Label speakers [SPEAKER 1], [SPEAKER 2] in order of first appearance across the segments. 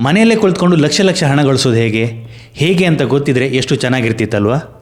[SPEAKER 1] ಮನೆಯಲ್ಲೇ ಕುಳಿತುಕೊಂಡು ಲಕ್ಷ ಲಕ್ಷ ಹಣ ಗಳಿಸೋದು ಹೇಗೆ? ಹೇಗೆ ಅಂತ ಗೊತ್ತಿದ್ರೆ ಎಷ್ಟು ಚೆನ್ನಾಗಿರ್ತಿತ್ತಲ್ವಾ?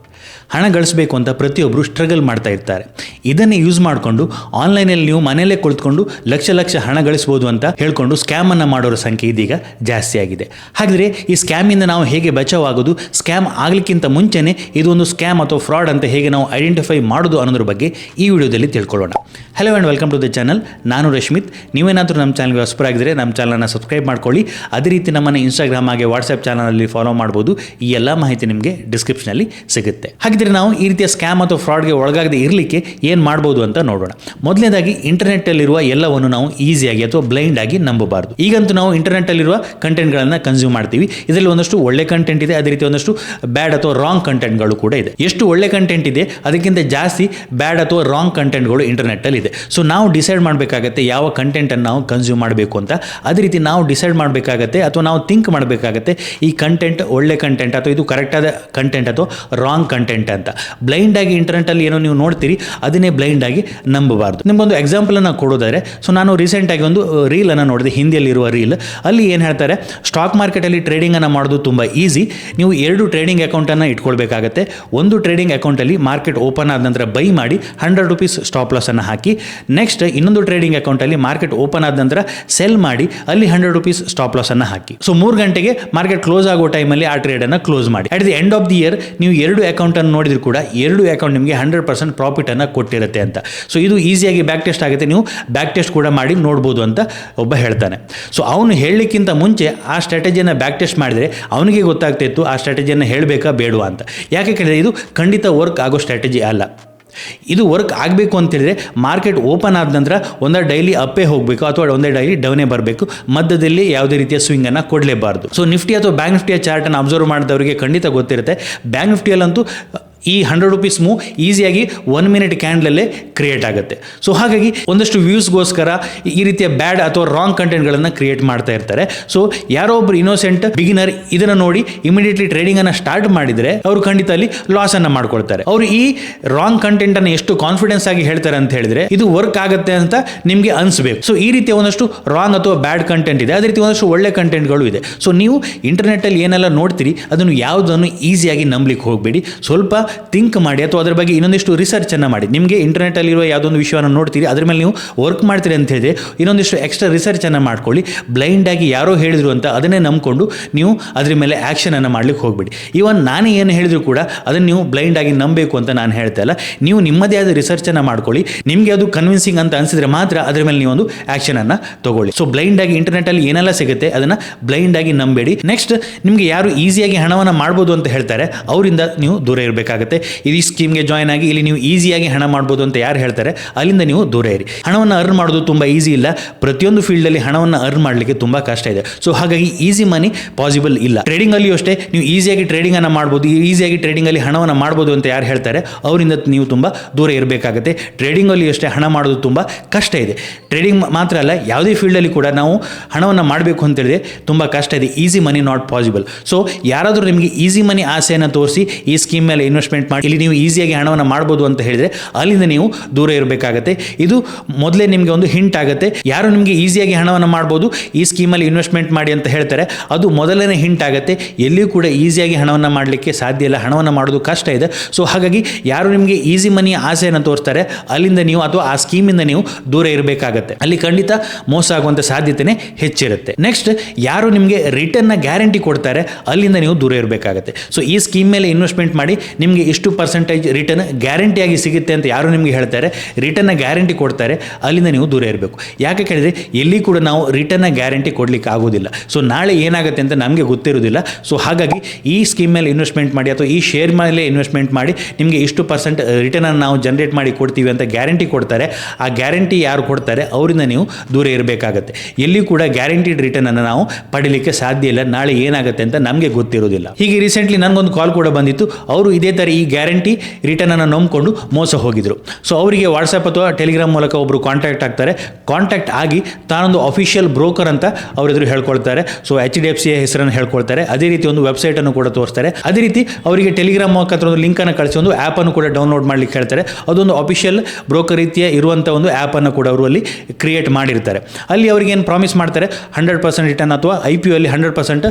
[SPEAKER 1] ಹಣ ಗಳಿಸಬೇಕು ಅಂತ ಪ್ರತಿಯೊಬ್ಬರು ಸ್ಟ್ರಗಲ್ ಮಾಡ್ತಾ ಇರ್ತಾರೆ. ಇದನ್ನೇ ಯೂಸ್ ಮಾಡಿಕೊಂಡು ಆನ್ಲೈನಲ್ಲಿ ನೀವು ಮನೆಯಲ್ಲೇ ಕುಳಿತುಕೊಂಡು ಲಕ್ಷ ಲಕ್ಷ ಹಣ ಗಳಿಸ್ಬೋದು ಅಂತ ಹೇಳ್ಕೊಂಡು ಸ್ಕ್ಯಾಮನ್ನು ಮಾಡೋರ ಸಂಖ್ಯೆ ಇದೀಗ ಜಾಸ್ತಿ ಆಗಿದೆ. ಹಾಗಿದ್ರೆ ಈ ಸ್ಕ್ಯಾಮಿಂದ ನಾವು ಹೇಗೆ ಬಚಾವಾಗೋದು? ಸ್ಕ್ಯಾಮ್ ಆಗಲಿಕ್ಕಿಂತ ಮುಂಚೆನೇ ಇದೊಂದು ಸ್ಕ್ಯಾಮ್ ಅಥವಾ ಫ್ರಾಡ್ ಅಂತ ಹೇಗೆ ನಾವು ಐಡೆಂಟಿಫೈ ಮಾಡೋದು ಅನ್ನೋದ್ರ ಬಗ್ಗೆ ಈ ವಿಡಿಯೋದಲ್ಲಿ ತಿಳ್ಕೊಳ್ಳೋಣ. Hello and welcome to the channel ನಾನು ರಶ್ಮಿತ್. ನೀವೇನಾದರೂ ನಮ್ಮ ಚಾನಲ್ಗೆ ಹೊಸಬರಾಗಿದ್ದರೆ ನಮ್ಮ ಚಾನಲ್ನ ಸಬ್ಸ್ಕ್ರೈಬ್ ಮಾಡ್ಕೊಳ್ಳಿ. ಅದೇ ರೀತಿ ನಮ್ಮನ್ನು ಇನ್ಸ್ಟಾಗ್ರಾಮ್ ಹಾಗೆ ವಾಟ್ಸಪ್ ಚಾನಲಲ್ಲಿ ಫಾಲೋ ಮಾಡ್ಬೋದು. ಈ ಎಲ್ಲ ಮಾಹಿತಿ ನಿಮಗೆ ಡಿಸ್ಕ್ರಿಪ್ಷನಲ್ಲಿ ಸಿಗುತ್ತೆ. ಹಾಗಿದ್ರೆ ನಾವು ಈ ರೀತಿಯ ಸ್ಕ್ಯಾಮ್ ಅಥವಾ ಫ್ರಾಡ್ಗೆ ಒಳಗಾಗದೆ ಇರಲಿಕ್ಕೆ ಏನು ಮಾಡ್ಬೋದು ಅಂತ ನೋಡೋಣ. ಮೊದಲನೇದಾಗಿ ಇಂಟರ್ನೆಟ್ಟಲ್ಲಿರುವ ಎಲ್ಲವನ್ನು ನಾವು ಈಸಿಯಾಗಿ ಅಥವಾ ಬ್ಲೈಂಡ್ ಆಗಿ ನಂಬಬಾರ್ದು. ಈಗಂತೂ ನಾವು ಇಂಟರ್ನೆಟ್ಟಲ್ಲಿರುವ ಕಂಟೆಂಟ್ಗಳನ್ನು ಕನ್ಸ್ಯೂಮ್ ಮಾಡ್ತೀವಿ. ಇದರಲ್ಲಿ ಒಂದಷ್ಟು ಒಳ್ಳೆ ಕಂಟೆಂಟ್ ಇದೆ, ಅದೇ ರೀತಿ ಒಂದಷ್ಟು ಬ್ಯಾಡ್ ಅಥವಾ ರಾಂಗ್ ಕಂಟೆಂಟ್ಗಳು ಕೂಡ ಇದೆ. ಎಷ್ಟು ಒಳ್ಳೆ ಕಂಟೆಂಟ್ ಇದೆ, ಅದಕ್ಕಿಂತ ಜಾಸ್ತಿ ಬ್ಯಾಡ್ ಅಥವಾ ರಾಂಗ್ ಕಂಟೆಂಟ್ಗಳು ಇಂಟರ್ನೆಟ್ಟಲ್ಲಿ ಇದೆ. ಸೊ ನಾವು ಡಿಸೈಡ್ ಮಾಡಬೇಕಾಗತ್ತೆ ಯಾವ ಕಂಟೆಂಟನ್ನು ನಾವು ಕನ್ಸ್ಯೂಮ್ ಮಾಡಬೇಕು ಅಂತ. ಅದೇ ರೀತಿ ನಾವು ಡಿಸೈಡ್ ಮಾಡಬೇಕಾಗತ್ತೆ ಅಥವಾ ನಾವು ಥಿಂಕ್ ಮಾಡಬೇಕಾಗತ್ತೆ ಈ ಕಂಟೆಂಟ್ ಒಳ್ಳೆ ಕಂಟೆಂಟ್ ಅಥವಾ ಇದು ಕರೆಕ್ಟಾದ ಕಂಟೆಂಟ್ ಅಥವಾ ರಾಂಗ್ ಕಂಟೆಂಟ್ ಅಂತ. ಬ್ಲೈಂಡ್ ಆಗಿ ಇಂಟರ್ನೆಟ್ಟಲ್ಲಿ ಏನೋ ನೀವು ನೋಡ್ತೀರಿ, ಅದನ್ನೇ ಬ್ಲೈಂಡ್ ಆಗಿ ನಂಬಬಾರ್ದು. ನಿಮ್ಗೊಂದು ಎಕ್ಸಾಂಪಲನ್ನು ಕೊಡೋದಾದ್ರೆ ಸೊ ನಾನು ರೀಸೆಂಟಾಗಿ ಒಂದು ರೀಲನ್ನು ನೋಡಿದೆ, ಹಿಂದಿಯಲ್ಲಿರುವ ರೀಲ್ ಅಲ್ಲಿ ಏನು ಹೇಳ್ತಾರೆ ಸ್ಟಾಕ್ ಮಾರ್ಕೆಟಲ್ಲಿ ಟ್ರೇಡಿಂಗನ್ನು ಮಾಡೋದು ತುಂಬ ಈಸಿ ನೀವು ಎರಡು ಟ್ರೇಡಿಂಗ್ ಅಕೌಂಟನ್ನು ಇಟ್ಕೊಳ್ಬೇಕಾಗತ್ತೆ. ಒಂದು ಟ್ರೇಡಿಂಗ್ ಅಕೌಂಟಲ್ಲಿ ಮಾರ್ಕೆಟ್ ಓಪನ್ ಆದ ನಂತರ ಬೈ ಮಾಡಿ ಹಂಡ್ರೆಡ್ ರುಪೀಸ್ ಸ್ಟಾಪ್ ಲಾಸನ್ನು ಹಾಕಿ ನೆಕ್ಸ್ಟ್ ಇನ್ನೊಂದು ಟ್ರೇಡಿಂಗ್ ಅಕೌಂಟಲ್ಲಿ ಮಾರ್ಕೆಟ್ ಓಪನ್ ಆದ ನಂತರ ಸೆಲ್ ಮಾಡಿ, ಅಲ್ಲಿ ಹಂಡ್ರೆಡ್ ರುಪೀಸ್ ಸ್ಟಾಪ್ ಲಾಸನ್ನು ಹಾಕಿ. ಸೊ ಮೂರು ಗಂಟೆಗೆ ಮಾರ್ಕೆಟ್ ಕ್ಲೋಸ್ ಆಗೋ ಟೈಮಲ್ಲಿ ಆ ಟ್ರೇಡನ್ನು ಕ್ಲೋಸ್ ಮಾಡಿ. At the end of the year ನೀವು ಎರಡು ಅಕೌಂಟನ್ನು ನೋಡಿದ್ರು ಕೂಡ ಎರಡು ಅಕೌಂಟ್ ನಿಮಗೆ ಹಂಡ್ರೆಡ್ ಪರ್ಸೆಂಟ್ ಪ್ರಾಫಿಟನ್ನು ಕೊಟ್ಟಿರುತ್ತೆ ಅಂತ. ಸೊ ಇದು ಈಸಿಯಾಗಿ ಬ್ಯಾಕ್ ಟೆಸ್ಟ್ ಆಗುತ್ತೆ. ನೀವು ಬ್ಯಾಕ್ ಟೆಸ್ಟ್ ಕೂಡ ಮಾಡಿ ನೋಡ್ಬೋದು ಅಂತ ಒಬ್ಬ ಹೇಳ್ತಾನೆ. ಸೊ ಅವನು ಹೇಳಲಿಕ್ಕಿಂತ ಮುಂಚೆ ಆ ಸ್ಟ್ರಾಟಜಿಯನ್ನು ಬ್ಯಾಕ್ ಟೆಸ್ಟ್ ಮಾಡಿದರೆ ಅವನಿಗೆ ಗೊತ್ತಾಗ್ತಿತ್ತು ಆ ಸ್ಟ್ರಾಟಜಿಯನ್ನು ಹೇಳಬೇಕಾ ಬೇಡವಾ ಅಂತ. ಯಾಕೆ ಕೇಳಿದ್ರೆ ಇದು ಖಂಡಿತ ವರ್ಕ್ ಆಗೋ ಸ್ಟ್ರಾಟಜಿ ಅಲ್ಲ. ಇದು ವರ್ಕ್ ಆಗಬೇಕು ಅಂತೇಳಿದ್ರೆ ಮಾರ್ಕೆಟ್ ಓಪನ್ ಆದ ನಂತರ ಒಂದೇ ಡೈಲಿ ಅಪ್ಪೇ ಹೋಗಬೇಕು ಅಥವಾ ಒಂದೇ ಡೈಲಿ ಡೌನೇ ಬರಬೇಕು. ಮಧ್ಯದಲ್ಲಿ ಯಾವುದೇ ರೀತಿಯ ಸ್ವಿಂಗನ್ನು ಕೊಡಲೇಬಾರ್ದು. ಸೊ ನಿಫ್ಟಿ ಅಥವಾ ಬ್ಯಾಂಕ್ ನಿಫ್ಟಿಯ ಚಾರ್ಟನ್ನು ಅಬ್ಸರ್ವ್ ಮಾಡಿದವರಿಗೆ ಖಂಡಿತ ಗೊತ್ತಿರುತ್ತೆ. ಬ್ಯಾಂಕ್ ನಿಫ್ಟಿಯಲ್ಲಂತೂ ಈ ಹಂಡ್ರೆಡ್ ರುಪೀಸ್ ಮೂವ್ ಈಸಿಯಾಗಿ ಒನ್ ಮಿನಿಟ್ ಕ್ಯಾಂಡ್ಲಲ್ಲೇ ಕ್ರಿಯೇಟ್ ಆಗುತ್ತೆ. ಸೊ ಹಾಗಾಗಿ ಒಂದಷ್ಟು ವ್ಯೂಸ್ಗೋಸ್ಕರ ಈ ರೀತಿಯ ಬ್ಯಾಡ್ ಅಥವಾ ರಾಂಗ್ ಕಂಟೆಂಟ್ಗಳನ್ನು ಕ್ರಿಯೇಟ್ ಮಾಡ್ತಾ ಇರ್ತಾರೆ. ಸೊ ಯಾರೋ ಒಬ್ರು ಇನೋಸೆಂಟ್ ಬಿಗಿನರ್ ಇದನ್ನು ನೋಡಿ ಇಮಿಡಿಯೇಟ್ಲಿ ಟ್ರೇಡಿಂಗನ್ನು ಸ್ಟಾರ್ಟ್ ಮಾಡಿದರೆ ಅವರು ಖಂಡಿತ ಅಲ್ಲಿ ಲಾಸನ್ನು ಮಾಡ್ಕೊಳ್ತಾರೆ. ಅವರು ಈ ರಾಂಗ್ ಕಂಟೆಂಟನ್ನು ಎಷ್ಟು ಕಾನ್ಫಿಡೆನ್ಸ್ ಆಗಿ ಹೇಳ್ತಾರೆ ಅಂತ ಹೇಳಿದ್ರೆ ಇದು ವರ್ಕ್ ಆಗುತ್ತೆ ಅಂತ ನಿಮಗೆ ಅನಿಸ್ಬೇಕು. ಸೊ ಈ ರೀತಿಯ ಒಂದಷ್ಟು ರಾಂಗ್ ಅಥವಾ ಬ್ಯಾಡ್ ಕಂಟೆಂಟ್ ಇದೆ. ಅದೇ ರೀತಿ ಒಂದಷ್ಟು ಒಳ್ಳೆ ಕಂಟೆಂಟ್ಗಳು ಇದೆ. ಸೊ ನೀವು ಇಂಟರ್ನೆಟ್ಟಲ್ಲಿ ಏನೆಲ್ಲ ನೋಡ್ತೀರಿ, ಅದನ್ನು ಯಾವುದನ್ನು ಈಸಿಯಾಗಿ ನಂಬಲಿಕ್ಕೆ ಹೋಗಬೇಡಿ. ಸ್ವಲ್ಪ ಥಿಂಕ್ ಮಾಡಿ ಅಥವಾ ಅದರ ಬಗ್ಗೆ ಇನ್ನೊಂದಿಷ್ಟು ರಿಸರ್ಚನ್ನು ಮಾಡಿ. ನಿಮಗೆ ಇಂಟರ್ನೆಟ್ಟಲ್ಲಿರುವ ಯಾವುದೊಂದು ವಿಷಯವನ್ನು ನೋಡ್ತೀರಿ, ಅದ್ರ ಮೇಲೆ ನೀವು ವರ್ಕ್ ಮಾಡ್ತೀರಿ ಅಂತ ಹೇಳಿದ್ರೆ ಇನ್ನೊಂದಿಷ್ಟು ಎಕ್ಸ್ಟ್ರಾ ರಿಸರ್ಚನ್ನು ಮಾಡ್ಕೊಳ್ಳಿ. ಬ್ಲೈಂಡಾಗಿ ಯಾರೋ ಹೇಳಿದ್ರು ಅಂತ ಅದನ್ನೇ ನಂಬಿಕೊಂಡು ನೀವು ಅದ್ರ ಮೇಲೆ ಆ್ಯಕ್ಷನನ್ನು ಮಾಡ್ಲಿಕ್ಕೆ ಹೋಗಬೇಡಿ. ಇವನ್ ನಾನೇ ಏನು ಹೇಳಿದ್ರು ಕೂಡ ಅದನ್ನು ನೀವು ಬ್ಲೈಂಡಾಗಿ ನಂಬಬೇಕು ಅಂತ ನಾನು ಹೇಳ್ತಾ ಇಲ್ಲ. ನೀವು ನಿಮ್ಮದೇ ಆದ ರಿಸರ್ಚನ್ನು ಮಾಡ್ಕೊಳ್ಳಿ. ನಿಮಗೆ ಅದು ಕನ್ವಿನ್ಸಿಂಗ್ ಅಂತ ಅನಿಸಿದ್ರೆ ಮಾತ್ರ ಅದ್ರ ಮೇಲೆ ನೀವು ಒಂದು ಆ್ಯಕ್ಷನನ್ನು ತಗೊಳ್ಳಿ. ಸೊ ಬ್ಲೈಂಡಾಗಿ ಇಂಟರ್ನೆಟ್ಟಲ್ಲಿ ಏನೆಲ್ಲ ಸಿಗುತ್ತೆ ಅದನ್ನು ಬ್ಲೈಂಡಾಗಿ ನಂಬೇಡಿ. ನೆಕ್ಸ್ಟ್ ನಿಮಗೆ ಯಾರು ಈಸಿಯಾಗಿ ಹಣವನ್ನು ಮಾಡ್ಬೋದು ಅಂತ ಹೇಳ್ತಾರೆ, ಅವರಿಂದ ನೀವು ದೂರ ಇರಬೇಕಾಗುತ್ತೆ. ಈ ಸ್ಕೀಮ್ಗೆ ಜಾಯ್ನ್ ಆಗಿ ಇಲ್ಲಿ ನೀವು ಈಸಿಯಾಗಿ ಹಣ ಮಾಡ್ಬೋದು ಅಂತ ಯಾರು ಹೇಳ್ತಾರೆ? ಅಲ್ಲಿಂದ ನೀವು ದೂರ ಇರಿ. ಹಣವನ್ನು ಅರ್ನ್ ಮಾಡೋದು ತುಂಬ ಈಸಿ ಇಲ್ಲ. ಪ್ರತಿಯೊಂದು ಫೀಲ್ಡಲ್ಲಿ ಹಣವನ್ನು ಅರ್ನ್ ಮಾಡಲಿಕ್ಕೆ ತುಂಬ ಕಷ್ಟ ಇದೆ. ಸೊ ಹಾಗಾಗಿ ಈಸಿ ಮನಿ ಪಾಸಿಬಲ್ ಇಲ್ಲ. ಟ್ರೇಡಿಂಗ್ ಅಲ್ಲಿಯೂ ಅಷ್ಟೇ, ನೀವು ಈಸಿಯಾಗಿ ಟ್ರೇಡಿಂಗ್ ಅನ್ನು ಮಾಡ್ಬೋದು. ಈಸಿಯಾಗಿ ಟ್ರೇಡಿಂಗ್ ಅಲ್ಲಿ ಹಣವನ್ನು ಮಾಡ್ಬೋದು ಅಂತ ಯಾರು ಹೇಳ್ತಾರೆ? ಅವರಿಂದ ನೀವು ತುಂಬ ದೂರ ಇರಬೇಕಾಗುತ್ತೆ. ಟ್ರೇಡಿಂಗ್ ಅಲ್ಲಿ ಅಷ್ಟೇ ಹಣ ಮಾಡೋದು ತುಂಬ ಕಷ್ಟ ಇದೆ. ಟ್ರೇಡಿಂಗ್ ಮಾತ್ರ ಅಲ್ಲ, ಯಾವುದೇ ಫೀಲ್ಡಲ್ಲಿ ಕೂಡ ನಾವು ಹಣವನ್ನು ಮಾಡಬೇಕು ಅಂತ ಹೇಳಿದ್ರೆ ತುಂಬ ಕಷ್ಟ ಇದೆ. Easy money not possible so ಯಾರಾದರೂ ನಿಮಗೆ ಈಸಿ ಮನಿ ಆಸೆಯನ್ನು ತೋರಿಸಿ ಈ ಸ್ಕೀಮ್ ಮೇಲೆ ಇನ್ವೆಸ್ಟ್ಮೆಂಟ್ ಮಾಡಿ, ಇಲ್ಲಿ ನೀವು ಈಸಿಯಾಗಿ ಹಣವನ್ನು ಮಾಡಬಹುದು ಅಂತ ಹೇಳಿದ್ರೆ ಅಲ್ಲಿಂದ ನೀವು ದೂರ ಇರಬೇಕಾಗತ್ತೆ. ಇದು ಮೊದಲೇ ನಿಮಗೆ ಒಂದು ಹಿಂಟ್ ಆಗುತ್ತೆ. ಯಾರು ನಿಮಗೆ ಈಸಿಯಾಗಿ ಹಣವನ್ನು ಮಾಡ್ಬೋದು, ಈ ಸ್ಕೀಮಲ್ಲಿ ಇನ್ವೆಸ್ಟ್ಮೆಂಟ್ ಮಾಡಿ ಅಂತ ಹೇಳ್ತಾರೆ. ಅದು ಮೊದಲನೇ ಹಿಂಟ್ ಆಗುತ್ತೆ. ಎಲ್ಲಿಯೂ ಕೂಡ ಈಸಿಯಾಗಿ ಹಣವನ್ನು ಮಾಡಲಿಕ್ಕೆ ಸಾಧ್ಯ ಇಲ್ಲ. ಹಣವನ್ನು ಮಾಡೋದು ಕಷ್ಟ ಇದೆ. ಸೊ ಹಾಗಾಗಿ ಯಾರು ನಿಮಗೆ ಈಸಿ ಮನಿ ಆಸೆಯನ್ನು ತೋರಿಸ್ತಾರೆ, ಅಲ್ಲಿಂದ ನೀವು ಅಥವಾ ಆ ಸ್ಕೀಮಿಂದ ನೀವು ದೂರ ಇರಬೇಕಾಗತ್ತೆ. ಅಲ್ಲಿ ಖಂಡಿತ ಮೋಸ ಆಗುವಂಥ ಸಾಧ್ಯತೆನೇ ಹೆಚ್ಚಿರುತ್ತೆ. ನೆಕ್ಸ್ಟ್ ಯಾರು ನಿಮಗೆ ರಿಟರ್ನ್ನ ಗ್ಯಾರಂಟಿ ಕೊಡ್ತಾರೆ, ಅಲ್ಲಿಂದ ನೀವು ದೂರ ಇರಬೇಕಾಗತ್ತೆ. ಸೊ ಈ ಸ್ಕೀಮ್ ಮೇಲೆ ಇನ್ವೆಸ್ಟ್ಮೆಂಟ್ ಮಾಡಿ, ನಿಮಗೆ ಇಷ್ಟು ಪರ್ಸೆಂಟೇಜ್ ರಿಟರ್ನ್ ಗ್ಯಾರಂಟಿಯಾಗಿ ಸಿಗುತ್ತೆ ಅಂತ ಯಾರು ನಿಮಗೆ ಹೇಳ್ತಾರೆ ರಿಟರ್ನ್ನ ಗ್ಯಾರಂಟಿ ಕೊಡ್ತಾರೆ, ಅಲ್ಲಿಂದ ನೀವು ದೂರ ಇರಬೇಕು. ಯಾಕೆ ಕೇಳಿದರೆ, ಎಲ್ಲಿ ಕೂಡ ನಾವು ರಿಟರ್ನ್ನ ಗ್ಯಾರಂಟಿ ಕೊಡಲಿಕ್ಕೆ ಆಗೋದಿಲ್ಲ. ಸೊ ನಾಳೆ ಏನಾಗುತ್ತೆ ಅಂತ ನಮಗೆ ಗೊತ್ತಿರೋದಿಲ್ಲ. ಸೊ ಹಾಗಾಗಿ ಈ ಸ್ಕೀಮ್ ಮೇಲೆ ಇನ್ವೆಸ್ಟ್ಮೆಂಟ್ ಮಾಡಿ ಅಥವಾ ಈ ಶೇರ್ ಮೇಲೆ ಇನ್ವೆಸ್ಟ್ಮೆಂಟ್ ಮಾಡಿ ನಿಮಗೆ ಇಷ್ಟು ಪರ್ಸೆಂಟ್ ರಿಟರ್ನನ್ನು ನಾವು ಜನರೇಟ್ ಮಾಡಿ ಕೊಡ್ತೀವಿ ಅಂತ ಗ್ಯಾರಂಟಿ ಕೊಡ್ತಾರೆ. ಆ ಗ್ಯಾರಂಟಿ ಯಾರು ಕೊಡ್ತಾರೆ? ಅವರಿಂದ ನೀವು ದೂರ ಇರಬೇಕಾಗತ್ತೆ. ಎಲ್ಲಿ ಕೂಡ ಗ್ಯಾರಂಟಿಡ್ ರಿಟರ್ನನ್ನು ನಾವು ಪಡೀಲಿಕ್ಕೆ ಸಾಧ್ಯ ಇಲ್ಲ. ನಾಳೆ ಏನಾಗುತ್ತೆ ಅಂತ ನಮಗೆ ಗೊತ್ತಿರೋದಿಲ್ಲ. ಹೀಗೆ ರೀಸೆಂಟ್ಲಿ ನನಗೊಂದು ಕಾಲ್ ಕೂಡ ಬಂದಿತ್ತು. ಅವರು ಇದೇ ಥರ ಈ ಗ್ಯಾರಂಟಿ ರಿಟರ್ನನ್ನು ನಂಬಿಕೊಂಡು ಮೋಸ ಹೋಗಿದ್ರು. ಸೊ ಅವರಿಗೆ ವಾಟ್ಸಪ್ ಅಥವಾ ಟೆಲಿಗ್ರಾಮ್ ಮೂಲಕ ಒಬ್ಬರು ಕಾಂಟ್ಯಾಕ್ಟ್ ಆಗ್ತಾರೆ. ಕಾಂಟ್ಯಾಕ್ಟ್ ಆಗಿ ತಾನೊಂದು ಅಫಿಷಿಯಲ್ ಬ್ರೋಕರ್ ಅಂತ ಅವರೆದುರು ಹೇಳ್ಕೊಳ್ತಾರೆ. So H D F C ಹೆಸರನ್ನು ಹೇಳ್ಕೊಳ್ತಾರೆ. ಅದೇ ರೀತಿ ಒಂದು ವೆಬ್ಸೈಟನ್ನು ಕೂಡ ತೋರಿಸ್ತಾರೆ. ಅದೇ ರೀತಿ ಅವರಿಗೆ ಟೆಲಿಗ್ರಾಮ್ ಮುಖಾಂತರ ಒಂದು ಲಿಂಕನ್ನು ಕಳಿಸಿ ಒಂದು ಆ್ಯಪನ್ನು ಕೂಡ ಡೌನ್ಲೋಡ್ ಮಾಡಲಿಕ್ಕೆ ಹೇಳ್ತಾರೆ. ಅದೊಂದು ಅಫಿಷಿಯಲ್ ಬ್ರೋಕರ್ ರೀತಿಯ ಇರುವಂಥ ಒಂದು ಆ್ಯಪನ್ನು ಕೂಡ ಅವರು ಅಲ್ಲಿ ಕ್ರಿಯೇಟ್ ಮಾಡಿರ್ತಾರೆ. ಅಲ್ಲಿ ಅವರಿಗೆ ಏನು ಪ್ರಾಮಿಸ್ ಮಾಡ್ತಾರೆ? ಹಂಡ್ರೆಡ್ ಪರ್ಸೆಂಟ್ ರಿಟರ್ನ್ ಅಥವಾ ಐ ಪಿ ಅಲ್ಲಿ ಹಂಡ್ರೆಡ್ ಪರ್ಸೆಂಟ್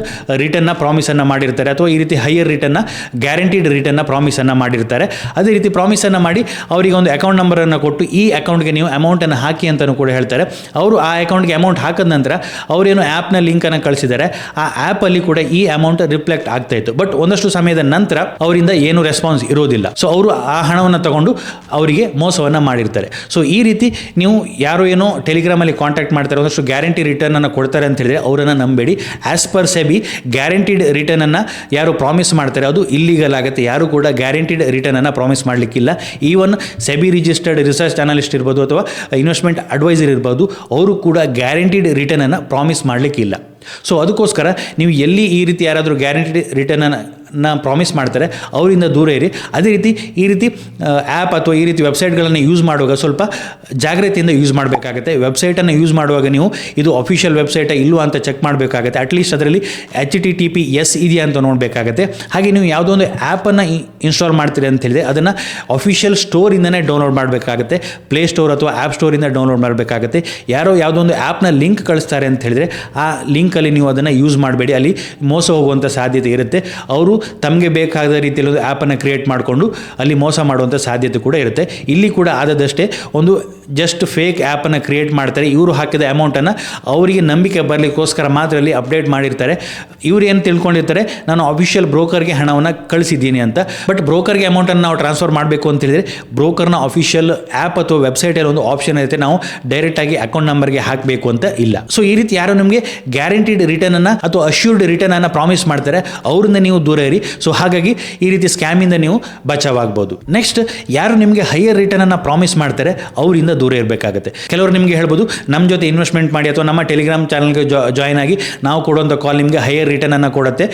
[SPEAKER 1] ಪ್ರಾಮಿಸ್ ಅನ್ನು ಮಾಡಿರ್ತಾರೆ. ಅಥವಾ ಈ ರೀತಿ ಹೈಯರ್ ರಿಟರ್ನ್ ಗ್ಯಾರಂಟಿಡ್ ರಿಟರ್ನ್ನ ಪ್ರಾಮಿಸನ್ನು ಮಾಡಿರ್ತಾರೆ. ಅದೇ ರೀತಿ ಪ್ರಾಮಿಸನ್ನು ಮಾಡಿ ಅವರಿಗೆ ಒಂದು ಅಕೌಂಟ್ ನಂಬರನ್ನು ಕೊಟ್ಟು ಈ ಅಕೌಂಟ್ಗೆ ನೀವು ಅಮೌಂಟನ್ನು ಹಾಕಿ ಅಂತಲೂ ಕೂಡ ಹೇಳ್ತಾರೆ. ಅವರು ಆ ಅಕೌಂಟ್ಗೆ ಅಮೌಂಟ್ ಹಾಕಿದ ನಂತರ ಅವರೇನು ಆ್ಯಪ್ನ ಲಿಂಕನ್ನು ಕಳಿಸಿದ್ದಾರೆ. ಆ ಆ್ಯಪಲ್ಲಿ ಕೂಡ ಈ ಅಮೌಂಟ್ ರಿಫ್ಲೆಕ್ಟ್ ಆಗ್ತಾ ಇತ್ತು. ಬಟ್ ಒಂದಷ್ಟು ಸಮಯದ ನಂತರ ಅವರಿಂದ ಏನು ರೆಸ್ಪಾನ್ಸ್ ಇರೋದಿಲ್ಲ. ಸೊ ಅವರು ಆ ಹಣವನ್ನು ತಗೊಂಡು ಅವರಿಗೆ ಮೋಸವನ್ನು ಮಾಡಿರ್ತಾರೆ. ಸೊ ಈ ರೀತಿ ನೀವು ಯಾರು ಏನೋ ಟೆಲಿಗ್ರಾಮಲ್ಲಿ ಕಾಂಟ್ಯಾಕ್ಟ್ ಮಾಡ್ತಾರೆ. ಒಂದಷ್ಟು ಗ್ಯಾರಂಟಿ ರಿಟರ್ನನ್ನು ಕೊಡ್ತಾರೆ ಅಂತ ಹೇಳಿದ್ರೆ ಅವರನ್ನು ನಂಬೇಡಿ. ಆ್ಯಸ್ ಪರ್ ಸೆಬಿ ಗ್ಯಾರಂಟಿಡ್ ರಿಟರ್ನನ್ನು ಯಾರು ಪ್ರಾಮಿಸ್ ಮಾಡ್ತಾರೆ. ಅದು ಇಲ್ಲಿಗಲ್ ಆಗುತ್ತೆ. ಯಾರು ಕೂಡ ಗ್ಯಾರಂಟಿಡ್ ರಿಟರ್ನನ್ನು promise ಮಾಡಲಿಕ್ಕಿಲ್ಲ. Even SEBI registered research analyst ಇರ್ಬೋದು ಅಥವಾ ಇನ್ವೆಸ್ಟ್ಮೆಂಟ್ ಅಡ್ವೈಸರ್ ಇರ್ಬೋದು, ಅವರು ಕೂಡ ಗ್ಯಾರಂಟಿಡ್ ರಿಟರ್ನನ್ನು ಪ್ರಾಮಿಸ್ ಮಾಡಲಿಕ್ಕಿಲ್ಲ. ಸೊ ಅದಕ್ಕೋಸ್ಕರ ನೀವು ಎಲ್ಲಿ ಈ ರೀತಿ ಯಾರಾದರೂ ಗ್ಯಾರಂಟಿ ರಿಟರ್ನನ್ನು ನ ಪ್ರಾಮಿಸ್ ಮಾಡ್ತಾರೆ, ಅವರಿಂದ ದೂರ ಇರಿ. ಅದೇ ರೀತಿ ಈ ರೀತಿ ಆ್ಯಪ್ ಅಥವಾ ಈ ರೀತಿ ವೆಬ್ಸೈಟ್ಗಳನ್ನು ಯೂಸ್ ಮಾಡುವಾಗ ಸ್ವಲ್ಪ ಜಾಗ್ರತೆಯಿಂದ ಯೂಸ್ ಮಾಡಬೇಕಾಗುತ್ತೆ. ವೆಬ್ಸೈಟನ್ನು ಯೂಸ್ ಮಾಡುವಾಗ ನೀವು ಇದು ಅಫಿಷಿಯಲ್ ವೆಬ್ಸೈಟ ಇಲ್ವಾ ಅಂತ ಚೆಕ್ ಮಾಡಬೇಕಾಗುತ್ತೆ. ಅಟ್ಲೀಸ್ಟ್ ಅದರಲ್ಲಿ H T T P S ಇದೆಯಾ ಅಂತ ನೋಡಬೇಕಾಗುತ್ತೆ. ಹಾಗೆ ನೀವು ಯಾವುದೋ ಒಂದು ಆ್ಯಪನ್ನು ಇನ್ಸ್ಟಾಲ್ ಮಾಡ್ತೀರಿ ಅಂತ ಹೇಳಿದೆ ಅದನ್ನು ಅಫಿಷಿಯಲ್ ಸ್ಟೋರಿಂದನೇ ಡೌನ್ಲೋಡ್ ಮಾಡಬೇಕಾಗುತ್ತೆ. ಪ್ಲೇ ಸ್ಟೋರ್ ಅಥವಾ ಆ್ಯಪ್ ಸ್ಟೋರಿಂದ ಡೌನ್ಲೋಡ್ ಮಾಡಬೇಕಾಗುತ್ತೆ. ಯಾರೋ ಯಾವುದೋ ಒಂದು ಆ್ಯಪ್ನ ಲಿಂಕ್ ಕಳಿಸ್ತಾರೆ ಅಂತ ಹೇಳಿದ್ರೆ ಆ ಲಿಂಕಲ್ಲಿ ನೀವು ಅದನ್ನು ಯೂಸ್ ಮಾಡಬೇಡಿ. ಅಲ್ಲಿ ಮೋಸ ಹೋಗುವಂಥ ಸಾಧ್ಯತೆ ಇರುತ್ತೆ. ಅವರು ತಮಗೆ ಬೇಕಾದ ರೀತಿಯಲ್ಲಿ ಒಂದು ಆ್ಯಪನ್ನು ಕ್ರಿಯೇಟ್ ಮಾಡಿಕೊಂಡು ಅಲ್ಲಿ ಮೋಸ ಮಾಡುವಂಥ ಸಾಧ್ಯತೆ ಕೂಡ ಇರುತ್ತೆ. ಇಲ್ಲಿ ಕೂಡ ಆದದಷ್ಟೇ ಒಂದು ಜಸ್ಟ್ ಫೇಕ್ ಆ್ಯಪನ್ನು ಕ್ರಿಯೇಟ್ ಮಾಡ್ತಾರೆ. ಇವರು ಹಾಕಿದ ಅಮೌಂಟನ್ನು ಅವರಿಗೆ ನಂಬಿಕೆ ಬರಲಿಕ್ಕೋಸ್ಕರ ಮಾತ್ರ ಅಲ್ಲಿ ಅಪ್ಡೇಟ್ ಮಾಡಿರ್ತಾರೆ. ಇವ್ರು ಏನು ತಿಳ್ಕೊಂಡಿರ್ತಾರೆ? ನಾನು ಅಫಿಷಿಯಲ್ ಬ್ರೋಕರ್ಗೆ ಹಣವನ್ನು ಕಳಿಸಿದ್ದೀನಿ ಅಂತ. ಬಟ್ ಬ್ರೋಕರ್ಗೆ ಅಮೌಂಟನ್ನು ನಾವು ಟ್ರಾನ್ಸ್ಫರ್ ಮಾಡಬೇಕು ಅಂತ ಹೇಳಿದ್ರೆ ಬ್ರೋಕರ್ನ ಅಫಿಷಿಯಲ್ ಆ್ಯಪ್ ಅಥವಾ ವೆಬ್ಸೈಟಲ್ಲಿ ಒಂದು ಆಪ್ಷನ್ ಇರುತ್ತೆ. ನಾವು ಡೈರೆಕ್ಟಾಗಿ ಅಕೌಂಟ್ ನಂಬರ್ಗೆ ಹಾಕಬೇಕು ಅಂತ ಇಲ್ಲ. ಸೊ ಈ ರೀತಿ ಯಾರು ನಿಮಗೆ ಗ್ಯಾರಂಟಿಡ್ ರಿಟರ್ನನ್ನು ಅಥವಾ ಅಶ್ಯೂರ್ಡ್ ರಿಟರ್ನನ್ನು ಪ್ರಾಮಿಸ್ ಮಾಡ್ತಾರೆ, ಅವರಿಂದ ನೀವು ದೂರ ಇರಿ ಸೊ ಹಾಗಾಗಿ ಈ ರೀತಿ ಸ್ಕ್ಯಾಮಿಂದ ನೀವು ಬಚಾವಾಗ್ಬೋದು. ನೆಕ್ಸ್ಟ್ ಯಾರು ನಿಮಗೆ ಹೈಯರ್ ರಿಟರ್ನ್ ರಿಟರ್ನನ್ನು ಪ್ರಾಮಿಸ್ ಮಾಡ್ತಾರೆ, ಅವರಿಂದ ದೂರ ಇರಬೇಕಾಗುತ್ತೆ. ಕೆಲವರು ನಿಮಗೆ ಹೇಳ್ಬೋದು ನಮ್ಮ ಜೊತೆ ಇನ್ವೆಸ್ಟ್ಮೆಂಟ್ ಮಾಡಿ ಅಥವಾ ನಮ್ಮ ಟೆಲಿಗ್ರಾಮ್ ಚಾನಲ್ಗೆ ಜಾಯ್ನ್ ಆಗಿ ನಾವು ಕೊಡುವಂಥ ಕಾಲ್ ನಿಮಗೆ ಹೈಯರ್ ರಿಟರ್ನ್ ರಿಟರ್ನನ್ನು ಕೊಡುತ್ತೆ.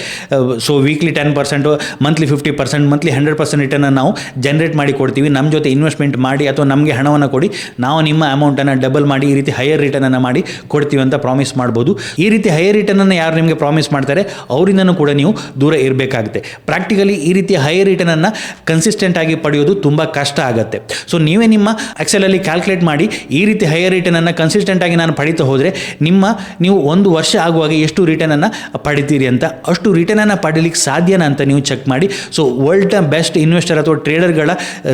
[SPEAKER 1] So weekly ten percent monthly fifty percent monthly hundred percent ರಿಟರ್ನನ್ನು ನಾವು ಜನರೇಟ್ ಮಾಡಿ ಕೊಡ್ತೀವಿ. ನಮ್ಮ ಜೊತೆ ಇನ್ವೆಸ್ಟ್ಮೆಂಟ್ ಮಾಡಿ ಅಥವಾ ನಮಗೆ ಹಣವನ್ನು ಕೊಡಿ. ನಾವು ನಿಮ್ಮ ಅಮೌಂಟನ್ನು ಡಬಲ್ ಮಾಡಿ ಈ ರೀತಿ ಹೈಯರ್ ರಿಟರ್ನ್ ಅನ್ನು ಮಾಡಿ ಕೊಡ್ತೀವಿ ಅಂತ ಪ್ರಾಮಿಸ್ ಮಾಡ್ಬೋದು. ಈ ರೀತಿ ಹೈಯರ್ ರಿಟರ್ನ್ ಅನ್ನು ಯಾರು ನಿಮಗೆ ಪ್ರಾಮಿಸ್ ಮಾಡ್ತಾರೆ, ಅವರಿಂದನೂ ಕೂಡ ನೀವು ದೂರ ಇರಬೇಕಾಗುತ್ತೆ. ಪ್ರಾಕ್ಟಿಕಲಿ ಈ ರೀತಿ ಹೈಯರ್ ರಿಟರ್ನನ್ನು ಕನ್ಸಿಸ್ಟೆಂಟ್ ಆಗಿ ಪಡೆಯೋದು ತುಂಬ ಕಷ್ಟ ಆಗುತ್ತೆ. ಸೊ ನೀವೇ ನಿಮ್ಮ ಎಕ್ಸೆಲಲ್ಲಿ ಕ್ಯಾಲ್ಕುಲೇಟ್ ಮಾಡಿ ಈ ರೀತಿ ಹೈಯರ್ ರಿಟರ್ನನ್ನು ಕನ್ಸಿಸ್ಟೆಂಟ್ ಆಗಿ ನಾನು ಪಡಿತಾ ಹೋದರೆ ನಿಮ್ಮ ನೀವು ಒಂದು ವರ್ಷ ಆಗುವಾಗ ಎಷ್ಟು ರಿಟರ್ನನ್ನು ಪಡಿತೀರಿ ಅಂತ. ಅಷ್ಟು ರಿಟರ್ನನ್ನು ಪಡೀಲಿಕ್ಕೆ ಸಾಧ್ಯನಾ ಅಂತ ನೀವು ಚೆಕ್ ಮಾಡಿ. ಸೊ ವರ್ಲ್ಡ್ ಬೆಸ್ಟ್ ಇನ್ವೆಸ್ಟರ್ ಅಥವಾ ಟ್ರೇಡರ್ಗಳ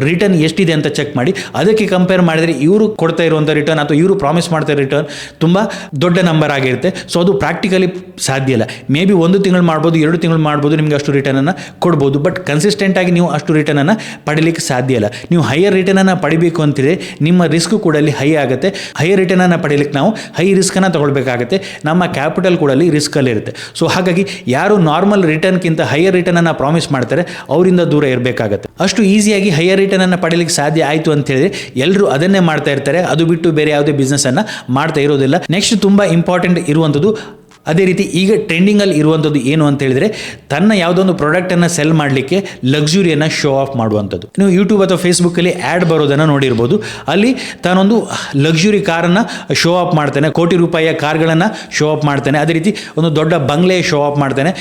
[SPEAKER 1] ರಿಟರ್ನ್ ಎಷ್ಟಿದೆ ಅಂತ ಚೆಕ್ ಮಾಡಿ. ಅದಕ್ಕೆ ಕಂಪೇರ್ ಮಾಡಿದರೆ ಇವರು ಕೊಡ್ತಾ ಇರುವಂಥ ರಿಟರ್ನ್ ಅಥವಾ ಇವರು ಪ್ರಾಮಿಸ್ ಮಾಡ್ತಾ ಇರೋ ರಿಟರ್ನ್ ತುಂಬ ದೊಡ್ಡ ನಂಬರ್ ಆಗಿರುತ್ತೆ. ಸೊ ಅದು ಪ್ರಾಕ್ಟಿಕಲಿ ಸಾಧ್ಯ ಇಲ್ಲ. ಮೇ ಬಿ ಒಂದು ತಿಂಗಳು ಮಾಡ್ಬೋದು, ಎರಡು ತಿಂಗಳು ಮಾಡ್ಬೋದು, ನಿಮಗೆ ಅಷ್ಟು ರಿಟರ್ನನ್ನು ಕೊಡ್ಬೋದು. ಬಟ್ ಕನ್ಸಿಸ್ಟೆಂಟ್ ಆಗಿ ನೀವು ಅಷ್ಟು ರಿಟರ್ನನ್ನು ಪಡೀಲಿಕ್ಕೆ ಸಾಧ್ಯ ಇಲ್ಲ. ನೀವು ಹೈಯರ್ ರಿಟರ್ನನ್ನು ಪಡಿಬೇಕು ಅಂತಿದ್ರೆ ನಿಮ್ಮ ರಿಸ್ಕ್ ಕೂಡ ಅಲ್ಲಿ ಹೈ ಆಗುತ್ತೆ. ಹೈಯರ್ ರಿಟರ್ನನ್ನು ಪಡೀಲಿಕ್ಕೆ ನಾವು ಹೈ ರಿಸ್ಕನ್ನು ತಗೊಳ್ಬೇಕಾಗುತ್ತೆ. ನಮ್ಮ ಕ್ಯಾಪಿಟಲ್ ಕೂಡ ಅಲ್ಲಿ ರಿಸ್ಕಲ್ಲಿ ಇರುತ್ತೆ. ಸೊ ಹಾಗಾಗಿ ಯಾರು ನಾರ್ಮಲ್ ರಿಟರ್ನ್ಗಿಂತ ಹೈಯರ್ ರಿಟರ್ನನ್ನು ಪ್ರಾಮಿಸ್ ಮಾಡ್ತಾರೆ, ಅವರಿಂದ ದೂರ ಇರಬೇಕಾಗುತ್ತೆ. ಅಷ್ಟು ಈಸಿಯಾಗಿ ಹೈಯರ್ ರಿಟರ್ನನ್ನು ಪಡೀಲಿಕ್ಕೆ ಸಾಧ್ಯ ಆಯಿತು ಅಂತ ಹೇಳಿ ಎಲ್ಲರೂ ಅದನ್ನೇ ಮಾಡ್ತಾ ಇರ್ತಾರೆ. ಅದು ಬಿಟ್ಟು ಬೇರೆ ಯಾವುದೇ ಬಿಸ್ನೆಸ್ಸನ್ನು ಮಾಡ್ತಾ ಇರೋದಿಲ್ಲ. ನೆಕ್ಸ್ಟ್ ತುಂಬ ಇಂಪಾರ್ಟೆಂಟ್ ಇರುವಂಥದ್ದು ಅದೇ ರೀತಿ ಈಗ ಟ್ರೆಂಡಿಂಗಲ್ಲಿ ಇರುವಂಥದ್ದು ಏನು ಅಂತ ಹೇಳಿದರೆ ತನ್ನ ಯಾವುದೊಂದು ಪ್ರಾಡಕ್ಟನ್ನು ಸೆಲ್ ಮಾಡಲಿಕ್ಕೆ ಲಕ್ಸುರಿಯನ್ನು ಶೋ ಆಫ್ ಮಾಡುವಂಥದ್ದು. ನೀವು ಯೂಟ್ಯೂಬ್ ಅಥವಾ ಫೇಸ್ಬುಕ್ಕಲ್ಲಿ ಆ್ಯಡ್ ಬರೋದನ್ನು ನೋಡಿರ್ಬೋದು. ಅಲ್ಲಿ ತಾನೊಂದು ಲಕ್ಸುರಿ ಕಾರನ್ನು ಶೋ ಆಫ್ ಮಾಡ್ತಾನೆ, ಕೋಟಿ ರೂಪಾಯಿಯ ಕಾರ್ಗಳನ್ನು ಶೋ ಆಫ್ ಮಾಡ್ತಾನೆ. ಅದೇ ರೀತಿ ಒಂದು ದೊಡ್ಡ ಬಂಗ್ಲೆ ಶೋ ಆಫ್ ಮಾಡ್ತಾನೆ.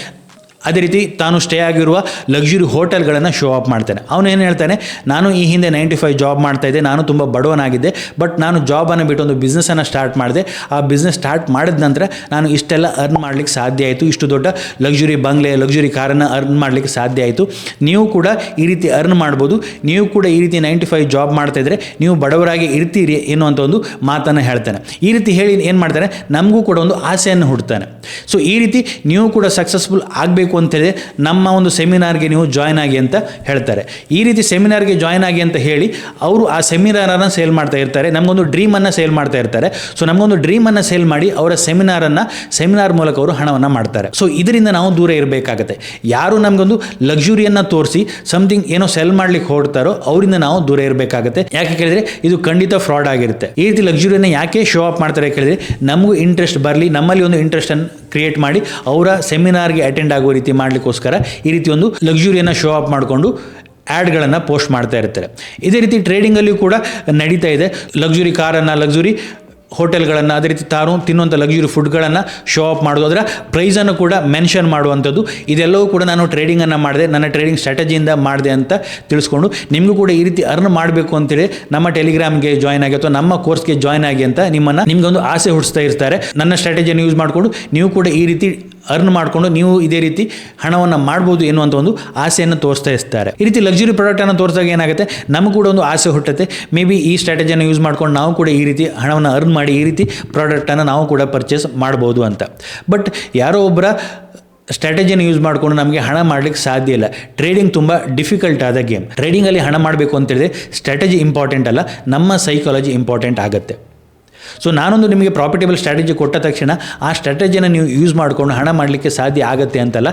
[SPEAKER 1] ಅದೇ ರೀತಿ ತಾನು ಸ್ಟೇ ಆಗಿರುವ ಲಕ್ಸುರಿ ಹೋಟೆಲ್ಗಳನ್ನು ಶೋ ಆಫ್ ಮಾಡ್ತಾನೆ. ಅವನು ಏನು ಹೇಳ್ತಾನೆ? ನಾನು ಈ ಹಿಂದೆ ನೈಂಟಿ ಫೈವ್ ಜಾಬ್ ಮಾಡ್ತಾ ಇದ್ದೆ, ನಾನು ತುಂಬ ಬಡವನಾಗಿದ್ದೆ ಬಟ್ ನಾನು ಜಾಬನ್ನು ಬಿಟ್ಟು ಒಂದು ಬಿಸ್ನೆಸ್ಸನ್ನು ಸ್ಟಾರ್ಟ್ ಮಾಡಿದೆ. ಆ ಬಿಸ್ನೆಸ್ ಸ್ಟಾರ್ಟ್ ಮಾಡಿದ ನಂತರ ನಾನು ಇಷ್ಟೆಲ್ಲ ಅರ್ನ್ ಮಾಡಲಿಕ್ಕೆ ಸಾಧ್ಯ ಆಯಿತು. ಇಷ್ಟು ದೊಡ್ಡ ಲಕ್ಸುರಿ ಬಂಗ್ಲೆ ಲಕ್ಸುರಿ ಕಾರನ್ನು ಅರ್ನ್ ಮಾಡಲಿಕ್ಕೆ ಸಾಧ್ಯ ಆಯಿತು. ನೀವು ಕೂಡ ಈ ರೀತಿ ಅರ್ನ್ ಮಾಡ್ಬೋದು. ನೀವು ಕೂಡ ಈ ರೀತಿ ನೈಂಟಿ ಫೈವ್ ಜಾಬ್ ಮಾಡ್ತಾ ಇದ್ದರೆ ನೀವು ಬಡವರಾಗಿ ಇರ್ತೀರಿ ಎನ್ನುವಂಥ ಒಂದು ಮಾತನ್ನು ಹೇಳ್ತಾನೆ. ಈ ರೀತಿ ಹೇಳಿ ಏನು ಮಾಡ್ತಾನೆ? ನಮಗೂ ಕೂಡ ಒಂದು ಆಸೆಯನ್ನು ಹುಡ್ತಾನೆ ಸೊ ಈ ರೀತಿ ನೀವು ಕೂಡ ಸಕ್ಸಸ್ಫುಲ್ ಆಗಬೇಕು ಅಂತೇಳಿ ನಮ್ಮ ಒಂದು ಸೆಮಿನಾರ್ಗೆ ನೀವು ಜಾಯ್ನ್ ಆಗಿ ಅಂತ ಹೇಳ್ತಾರೆ. ಈ ರೀತಿ ಸೆಮಿನಾರ್ಗೆ ಜಾಯ್ನ್ ಆಗಿ ಅಂತ ಹೇಳಿ ಅವರು ಆ ಸೆಮಿನಾರನ್ನು ಸೇಲ್ ಮಾಡ್ತಾ ಇರ್ತಾರೆ. ನಮಗೊಂದು ಡ್ರೀಮನ್ನು ಸೇಲ್ ಮಾಡ್ತಾ ಇರ್ತಾರೆ. ಸೊ ನಮಗೊಂದು ಡ್ರೀಮನ್ನು ಸೇಲ್ ಮಾಡಿ ಅವರ ಸೆಮಿನಾರನ್ನು ಸೆಮಿನಾರ್ ಮೂಲಕ ಅವರು ಹಣವನ್ನು ಮಾಡ್ತಾರೆ. ಸೊ ಇದರಿಂದ ನಾವು ದೂರ ಇರಬೇಕಾಗತ್ತೆ. ಯಾರು ನಮಗೊಂದು ಲಕ್ಸುರಿಯನ್ನು ತೋರಿಸಿ ಸಮಥಿಂಗ್ ಏನೋ ಸೆಲ್ ಮಾಡ್ಲಿಕ್ಕೆ ಹೊರಡ್ತಾರೋ ಅವರಿಂದ ನಾವು ದೂರ ಇರಬೇಕಾಗುತ್ತೆ. ಯಾಕೆ ಕೇಳಿದ್ರೆ ಇದು ಖಂಡಿತ ಫ್ರಾಡ್ ಆಗಿರುತ್ತೆ. ಈ ರೀತಿ ಲಕ್ಸುರಿಯನ್ನು ಯಾಕೆ ಶೋ ಅಪ್ ಮಾಡ್ತಾರೆ ಕೇಳಿದ್ರೆ ನಮಗೂ ಇಂಟ್ರೆಸ್ಟ್ ಬರಲಿ, ನಮ್ಮಲ್ಲಿ ಒಂದು ಇಂಟ್ರೆಸ್ಟನ್ನು ಕ್ರಿಯೇಟ್ ಮಾಡಿ ಅವರ ಸೆಮಿನಾರ್ಗೆ ಅಟೆಂಡ್ ಆಗೋ ರೀತಿ ಮಾಡಲಿಕ್ಕೋಸ್ಕರ ಈ ರೀತಿ ಒಂದು ಲಕ್ಸುರಿಯನ್ನು ಶೋ ಅಪ್ ಮಾಡಿಕೊಂಡು ಆ್ಯಡ್ಗಳನ್ನು ಪೋಸ್ಟ್ ಮಾಡ್ತಾ ಇರ್ತಾರೆ. ಇದೇ ರೀತಿ ಟ್ರೇಡಿಂಗಲ್ಲಿಯೂ ಕೂಡ ನಡೀತಾ ಇದೆ. ಲಕ್ಸುರಿ ಕಾರನ್ನು ಲಕ್ಸುರಿ ಹೋಟೆಲ್ಗಳನ್ನು ಅದೇ ರೀತಿ ತಾನು ತಿನ್ನುವಂಥ ಲಕ್ಸುರಿ ಫುಡ್ಗಳನ್ನು ಶೋ ಅಪ್ ಮಾಡೋದು. ಅದರ ಪ್ರೈಸನ್ನು ಕೂಡ ಮೆನ್ಷನ್ ಮಾಡುವಂಥದ್ದು. ಇದೆಲ್ಲವೂ ಕೂಡ ನಾನು ಟ್ರೇಡಿಂಗನ್ನು ಮಾಡಿದೆ. ನನ್ನ ಟ್ರೇಡಿಂಗ್ ಸ್ಟ್ರಾಟಜಿಯಿಂದ ಮಾಡಿದೆ ಅಂತ ತಿಳಿಸ್ಕೊಂಡು ನಿಮಗೂ ಕೂಡ ಈ ರೀತಿ ಅರ್ನ್ ಮಾಡಬೇಕು ಅಂತೇಳಿ ನಮ್ಮ ಟೆಲಿಗ್ರಾಮ್ಗೆ ಜಾಯ್ನ್ ಆಗಿ ಅಥವಾ ನಮ್ಮ ಕೋರ್ಸ್ಗೆ ಜಾಯ್ನ್ ಆಗಿ ಅಂತ ನಿಮ್ಮನ್ನು ನಿಮಗೊಂದು ಆಸೆ ಹುಟ್ಟಿಸ್ತಾ ಇರ್ತಾರೆ. ನನ್ನ ಸ್ಟ್ರಾಟಜಿಯನ್ನು ಯೂಸ್ ಮಾಡಿಕೊಂಡು ನೀವು ಕೂಡ ಈ ರೀತಿ ಅರ್ನ್ ಮಾಡಿಕೊಂಡು ನೀವು ಇದೇ ರೀತಿ ಹಣವನ್ನು ಮಾಡ್ಬೋದು ಎನ್ನುವಂಥ ಒಂದು ಆಸೆಯನ್ನು ತೋರಿಸ್ತಾ ಇರ್ತಾರೆ. ಈ ರೀತಿ ಲಕ್ಸುರಿ ಪ್ರಾಡಕ್ಟನ್ನು ತೋರಿಸಿದಾಗ ಏನಾಗುತ್ತೆ? ನಮಗೂ ಕೂಡ ಒಂದು ಆಸೆ ಹುಟ್ಟುತ್ತೆ. ಮೇ ಬಿ ಈ ಸ್ಟ್ರಾಟಜಿಯನ್ನು ಯೂಸ್ ಮಾಡ್ಕೊಂಡು ನಾವು ಕೂಡ ಈ ರೀತಿ ಹಣವನ್ನು ಅರ್ನ್ ಮಾಡಿ ಈ ರೀತಿ ಪ್ರಾಡಕ್ಟನ್ನು ನಾವು ಕೂಡ ಪರ್ಚೇಸ್ ಮಾಡ್ಬೋದು ಅಂತ. ಬಟ್ ಯಾರೋ ಒಬ್ಬರ ಸ್ಟ್ರಾಟಜಿಯನ್ನು ಯೂಸ್ ಮಾಡಿಕೊಂಡು ನಮಗೆ ಹಣ ಮಾಡಲಿಕ್ಕೆ ಸಾಧ್ಯ ಇಲ್ಲ. ಟ್ರೇಡಿಂಗ್ ತುಂಬ ಡಿಫಿಕಲ್ಟ್ ಆದ ಗೇಮ್ ಟ್ರೇಡಿಂಗಲ್ಲಿ ಹಣ ಮಾಡಬೇಕು ಅಂತೇಳಿದ್ರೆ ಸ್ಟ್ರಾಟಜಿ ಇಂಪಾರ್ಟೆಂಟ್ ಅಲ್ಲ. ನಮ್ಮ ಸೈಕಾಲಜಿ ಇಂಪಾರ್ಟೆಂಟ್ ಆಗುತ್ತೆ. ಸೊ ನಾನೊಂದು ನಿಮಗೆ ಪ್ರಾಫಿಟೇಬಲ್ ಸ್ಟ್ರಾಟಜಿ ಕೊಟ್ಟ ತಕ್ಷಣ ಆ ಸ್ಟ್ರಾಟಜಿಯನ್ನು ನೀವು ಯೂಸ್ ಮಾಡಿಕೊಂಡು ಹಣ ಮಾಡಲಿಕ್ಕೆ ಸಾಧ್ಯ ಆಗುತ್ತೆ ಅಂತಲ್ಲ.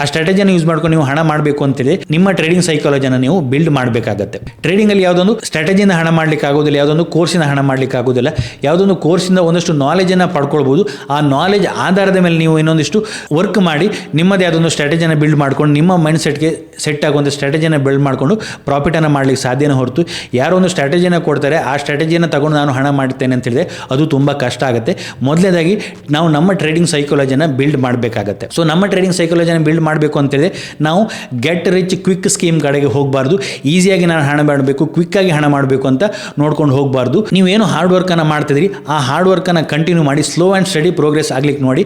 [SPEAKER 1] ಆ ಸ್ಟ್ರಾಟಜಿಯನ್ನು ಯೂಸ್ ಮಾಡ್ಕೊಂಡು ನೀವು ಹಣ ಮಾಡಬೇಕು ಅಂತೇಳಿ ನಿಮ್ಮ ಟ್ರೇಡಿಂಗ್ ಸೈಕಾಲಜಿಯನ್ನು ನೀವು ಬಿಲ್ಡ್ ಮಾಡಬೇಕಾಗತ್ತೆ. ಟ್ರೇಡಿಂಗಲ್ಲಿ ಯಾವುದೊಂದು ಸ್ಟ್ರಾಟಜಿಯಿಂದ ಹಣ ಮಾಡ್ಲಿಕ್ಕೆ ಆಗೋದಿಲ್ಲ, ಯಾವುದೊಂದು ಕೋರ್ಸಿನ ಹಣ ಮಾಡ್ಲಿಕ್ಕೆ ಆಗೋದಿಲ್ಲ, ಯಾವುದೊಂದು ಕೋರ್ಸಿಂದ ಒಂದಷ್ಟು ನಾಲೆಜನ್ನು ಪಡ್ಕೊಳ್ಬೋದು. ಆ ನಾಲೆಜ್ ಆಧಾರದ ಮೇಲೆ ನೀವು ಇನ್ನೊಂದಿಷ್ಟು ವರ್ಕ್ ಮಾಡಿ, ನಿಮ್ಮದೇ ಯಾವುದೊಂದು ಸ್ಟ್ರಾಟಜಿಯನ್ನು ಬಿಲ್ಡ್ ಮಾಡ್ಕೊಂಡು, ನಿಮ್ಮ ಮೈಂಡ್ ಸೆಟ್ಗೆ ಸೆಟ್ ಆಗುವಂಥ ಸ್ಟ್ರಾಟಜಿಯನ್ನು ಬಿಲ್ಡ್ ಮಾಡಿಕೊಂಡು ಪ್ರಾಫಿಟನ್ನು ಮಾಡ್ಲಿಕ್ಕೆ ಸಾಧ್ಯನ ಹೊರತು, ಯಾರೋ ಒಂದು ಸ್ಟ್ರಾಟಜಿಯನ್ನು ಕೊಡ್ತಾರೆ, ಆ ಸ್ಟ್ರಾಟಜಿಯನ್ನು ತಗೊಂಡು ನಾನು ಹಣ ಮಾಡ್ತೇನೆ ಅಂತ ಹೇಳಿದ್ರೆ ಅದು ತುಂಬ ಕಷ್ಟ ಆಗುತ್ತೆ. ಮೊದಲನೇದಾಗಿ ನಾವು ನಮ್ಮ ಟ್ರೇಡಿಂಗ್ ಸೈಕಾಲಜಿಯನ್ನು ಬಿಲ್ಡ್ ಮಾಡಬೇಕಾಗತ್ತೆ. ಸೊ ನಮ್ಮ ಟ್ರೇಡಿಂಗ್ ಸೈಕಾಲಜಿಯನ್ನು ಬಿಲ್ಡ್ ಮಾಡಬೇಕು ಅಂತೇಳಿದ್ರೆ ನಾವು ಗೆಟ್ ರಿಚ್ ಕ್ವಿಕ್ ಸ್ಕೀಮ್ ಕಡೆಗೆ ಹೋಗಬಾರ್ದು. ಈಸಿಯಾಗಿ ನಾನು ಹಣ ಮಾಡಬೇಕು ಕ್ವಿಕ್ಕಾಗಿ ಹಣ ಮಾಡಬೇಕು ಅಂತ ನೋಡ್ಕೊಂಡು ಹೋಗಬಾರ್ದು. ನೀವೇನು ಹಾರ್ಡ್ ವರ್ಕನ್ನು ಮಾಡ್ತಿದ್ದೀರಿ, ಆ ಹಾರ್ಡ್ ವರ್ಕನ್ನು ಕಂಟಿನ್ಯೂ ಮಾಡಿ ಸ್ಲೋ ಆ್ಯಂಡ್ ಸ್ಟಡಿ ಪ್ರೋಗ್ರೆಸ್ ಆಗ್ಲಿಕ್ಕೆ ನೋಡಿ.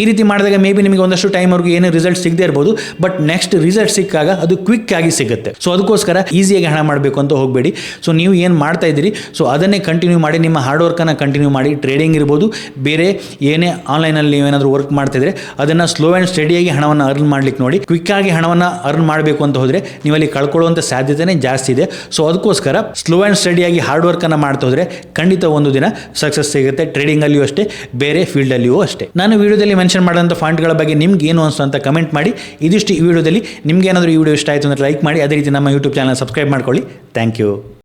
[SPEAKER 1] ಈ ರೀತಿ ಮಾಡಿದಾಗ ಮೇ ಬಿ ನಿಮಗೆ ಒಂದಷ್ಟು ಟೈಮ್ವರೆಗೂ ಏನು ರಿಸಲ್ಟ್ ಸಿಗದೇ ಇರ್ಬೋದು ಬಟ್ ನೆಕ್ಸ್ಟ್ ರಿಸಲ್ಟ್ ಸಿಕ್ಕಾಗ ಅದು ಕ್ವಿಕ್ ಆಗಿ ಸಿಗುತ್ತೆ. ಸೊ ಅದಕ್ಕೋಸ್ಕರ ಈಸಿಯಾಗಿ ಹಣ ಮಾಡಬೇಕು ಅಂತ ಹೋಗಬೇಡಿ. ಸೊ ನೀವು ಏನು ಮಾಡ್ತಾ ಇದ್ದೀರಿ? ಸೊ ಅದನ್ನೇ ಕಂಟಿನ್ಯೂ ಮಾಡಿ, ನಿಮ್ಮ ಹಾರ್ಡ್ ವರ್ಕನ್ನು ಕಂಟಿನ್ಯೂ ಮಾಡಿ ಟ್ರೇಡಿಂಗ್ ಇರ್ಬೋದು, ಬೇರೆ ಏನೇ ಆನ್ಲೈನಲ್ಲಿ ನೀವೇನಾದರೂ ವರ್ಕ್ ಮಾಡ್ತಿದ್ರೆ, ಅದನ್ನು ಸ್ಲೋ ಆ್ಯಂಡ್ ಸ್ಟಡಿಯಾಗಿ ಹಣವನ್ನು ಅರ್ನ್ ಮಾಡ್ಲಿಕ್ಕೆ ನೋಡಿ. ಕ್ವಿಕ್ ಆಗಿ ಹಣವನ್ನು ಅರ್ನ್ ಮಾಡಬೇಕು ಅಂತ ಹೋದರೆ ನೀವು ಅಲ್ಲಿ ಕಳ್ಕೊಳ್ಳುವಂಥ ಸಾಧ್ಯತೆನೇ ಜಾಸ್ತಿ ಇದೆ. ಸೊ ಅದಕ್ಕೋಸ್ಕರ ಸ್ಲೋ ಆ್ಯಂಡ್ ಸ್ಟಡಿಯಾಗಿ ಹಾರ್ಡ್ ವರ್ಕನ್ನು ಮಾಡ್ತಾ ಹೋದರೆ ಖಂಡಿತ ಒಂದು ದಿನ ಸಕ್ಸಸ್ ಸಿಗುತ್ತೆ. ಟ್ರೇಡಿಂಗಲ್ಲಿಯೂ ಅಷ್ಟೇ, ಬೇರೆ ಫೀಲ್ಡಲ್ಲಿಯೂ ಅಷ್ಟೇ. ನಾನು ವಿಡಿಯೋದಲ್ಲಿ ಮೆನ್ಷನ್ ಮಾಡಿದಂಥ ಫಾಂಟ್ಗಳ ಬಗ್ಗೆ ನಿಮ್ಗೆ ಏನು ಅನಿಸ್ತು ಅಂತ ಕಮೆಂಟ್ ಮಾಡಿ. ಇದಿಷ್ಟು ಈ ವಿಡಿಯೋದಲ್ಲಿ. ನಿಮ್ಗೆ ಏನಾದರೂ ಈ ವಿಡಿಯೋ ಇಷ್ಟ ಆಯಿತು ಅಂದರೆ ಲೈಕ್ ಮಾಡಿ. ಅದೇ ರೀತಿ ನಮ್ಮ ಯೂಟ್ಯೂಬ್ ಚಾನಲ್ ಸಬ್ಸ್ಕ್ರೈಬ್ ಮಾಡ್ಕೊಳ್ಳಿ. Thank you